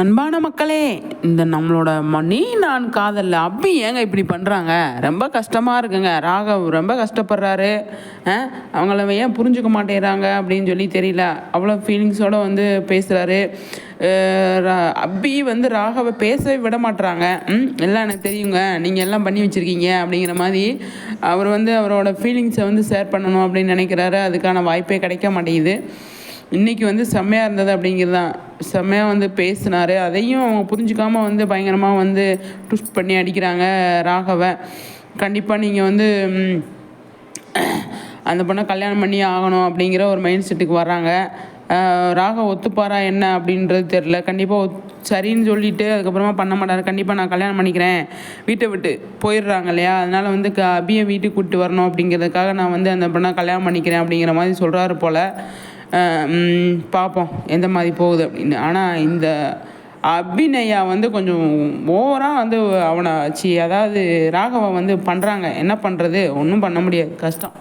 அன்பான மக்களே இந்த நம்மளோட மணி நான் காதலில் அப்பி ஏங்க இப்படி பண்ணுறாங்க ரொம்ப கஷ்டமாக இருக்குங்க. ராகவ் ரொம்ப கஷ்டப்படுறாரு. அவங்கள ஏன் புரிஞ்சுக்க மாட்டேங்கிறாங்க அப்படின்னு சொல்லி தெரியல. அவ்வளோ ஃபீலிங்ஸோடு வந்து பேசுகிறாரு அபி வந்து ராகவை பேசவே விட மாட்டுறாங்க ம் எல்லாம் எனக்கு தெரியுங்க. நீங்கள் எல்லாம் பண்ணி வச்சுருக்கீங்க அப்படிங்கிற மாதிரி அவர் வந்து அவரோட ஃபீலிங்ஸை வந்து ஷேர் பண்ணணும் அப்படின்னு நினைக்கிறாரு. அதுக்கான வாய்ப்பே கிடைக்க மாட்டேங்குது. இன்றைக்கி வந்து செம்மையாக இருந்தது அப்படிங்கிறது தான் செம்மையாக வந்து பேசினார். அதையும் அவங்க புரிஞ்சுக்காமல் வந்து பயங்கரமாக வந்து ட்விஸ்ட் பண்ணி அடிக்கிறாங்க ராகவை. கண்டிப்பாக நீங்கள் வந்து அந்த பொண்ணை கல்யாணம் பண்ணி ஆகணும் அப்படிங்கிற ஒரு மைண்ட் செட்டுக்கு வர்றாங்க. ராக ஒத்துப்பாரா என்ன அப்படின்றது தெரில கண்டிப்பாக ஒத் சரின்னு சொல்லிட்டு அதுக்கப்புறமா பண்ண மாட்டார். கண்டிப்பாக நான் கல்யாணம் பண்ணிக்கிறேன். வீட்டை விட்டு போயிடுறாங்க இல்லையா? அதனால் வந்து க அபியை வீட்டுக்கு கூப்பிட்டு வரணும் அப்படிங்கிறதுக்காக நான் வந்து அந்த பொண்ணை கல்யாணம் பண்ணிக்கிறேன் அப்படிங்கிற மாதிரி சொல்கிறாரு போல். பார்ப்போம் எந்த மாதிரி போகுது அப்படின்னு. ஆனால் இந்த அபிநயா வந்து கொஞ்சம் ஓவராக வந்து அவனை சி அதாவது ராகவை வந்து பண்ணுறாங்க என்ன பண்ணுறது ஒன்றும் பண்ண முடியாது. கஷ்டம்.